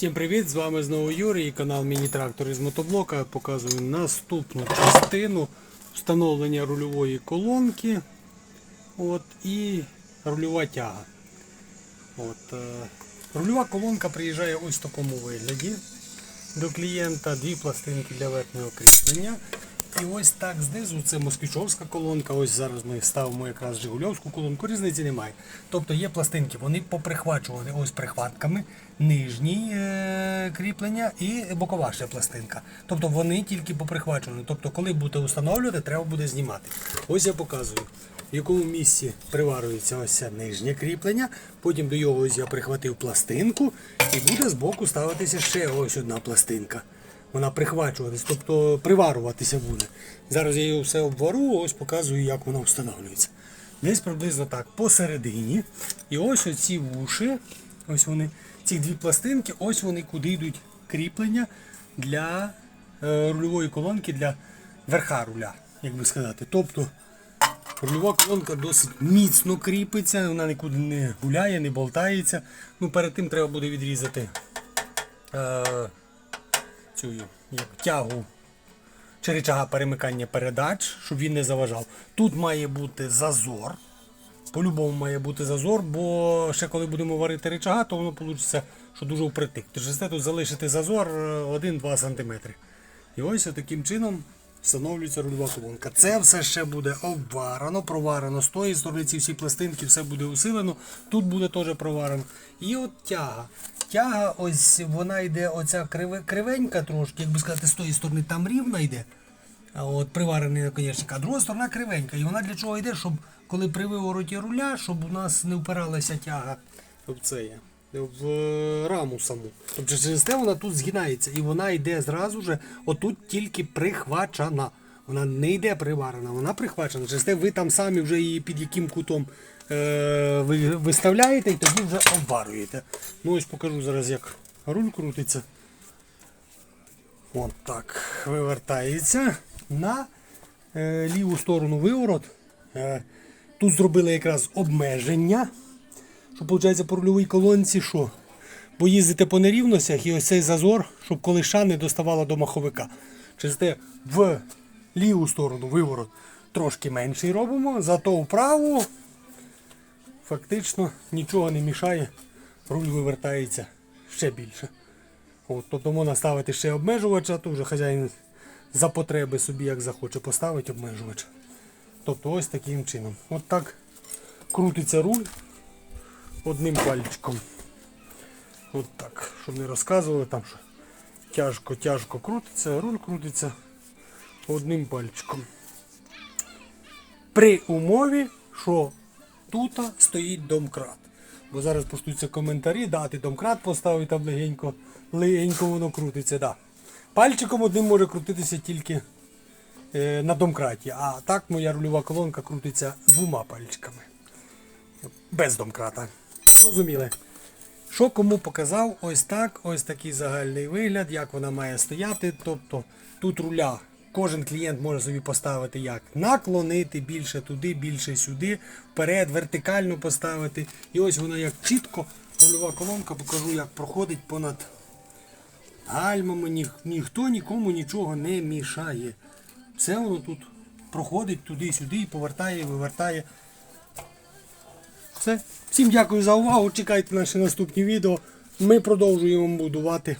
Всім привіт! З вами знову Юрій і канал Міні-Трактор із мотоблока. Я Показую наступну частину встановлення рульової колонки от, і рульова тяга. От, е, рульова колонка приїжджає ось в такому вигляді до клієнта, дві пластинки для верхнього кріплення. І ось так знизу це москвичовська колонка. Ось зараз ми ставимо якраз Жигульовську колонку, різниці немає. Тобто є пластинки, вони поприхвачувані ось прихватками, нижні е- кріплення і бокова ще пластинка. Тобто вони тільки поприхвачувані. Тобто, коли будете встановлювати, треба буде знімати. Ось я показую. В якому місці приварюється ось це нижнє кріплення, потім до його ось я прихватив пластинку, і буде збоку ставитися ще ось одна пластинка вона прихвачуватись, тобто приваруватися буде. Зараз я її все обвару, ось показую, як вона встановлюється. Десь приблизно так, посередині. І ось оці вуші, ось вони, ці дві пластинки, ось вони куди йдуть кріплення для е, рульової колонки для верха руля, як би сказати. Тобто рульова колонка досить міцно кріпиться, вона нікуди не гуляє, не болтається. Ну, перед тим треба буде відрізати. Е, цю як тягу чи речага перемикання передач, щоб він не заважав. Тут має бути зазор. По-любому має бути зазор, бо ще коли будемо варити речага, то воно вийде, що дуже впритик. Тож тут залишити зазор е, 1-2 см. І ось таким чином встановлюється рульова колонка. Це все ще буде обварено, проварено. З тої сторони ці всі пластинки, все буде усилено. Тут буде теж проварено. І от тяга. Тяга, ось вона йде, оця криве- кривенька трошки, як би сказати, з тої сторони там рівна йде. От приварений наконечник, а друга сторона кривенька. І вона для чого йде, щоб коли при вивороті руля, щоб у нас не впиралася тяга в це є, в раму саму. Тобто через те вона тут згинається і вона йде зразу же, отут тільки прихвачена. Вона не йде приварена, вона прихвачена. Через те ви там самі вже її під яким кутом е, ви виставляєте і тоді вже обварюєте. Ну ось покажу зараз, як руль крутиться. От так вивертається на е, ліву сторону виворот. Е, тут зробили якраз обмеження. Що виходить по рульовій колонці, що? Бо їздите по нерівностях і ось цей зазор, щоб колиша не доставала до маховика. Через те в ліву сторону виворот трошки менший робимо, зато вправу фактично нічого не мішає, руль вивертається ще більше. От, тобто можна ставити ще обмежувач, а то вже хазяїн за потреби собі як захоче поставити обмежувач. Тобто ось таким чином. От так крутиться руль одним пальчиком. От так, щоб не розказували там, що тяжко-тяжко крутиться, руль крутиться одним пальчиком. При умові, що тут стоїть домкрат. Бо зараз постуються коментарі, да, ти домкрат поставив там легенько, легенько воно крутиться. Да. Пальчиком одним може крутитися тільки е, на домкраті, а так моя рульова колонка крутиться двома пальчиками. Без домкрата. Зрозуміли. Що кому показав, ось так, ось такий загальний вигляд, як вона має стояти. Тобто тут руля кожен клієнт може собі поставити як наклонити більше туди, більше сюди, вперед, вертикально поставити. І ось вона як чітко, рульова колонка, покажу, як проходить понад гальмами. Ніх, ніхто нікому нічого не мішає. Все воно тут проходить туди-сюди і повертає, вивертає. Все. Всім дякую за увагу. Чекайте наші наступні відео. Ми продовжуємо будувати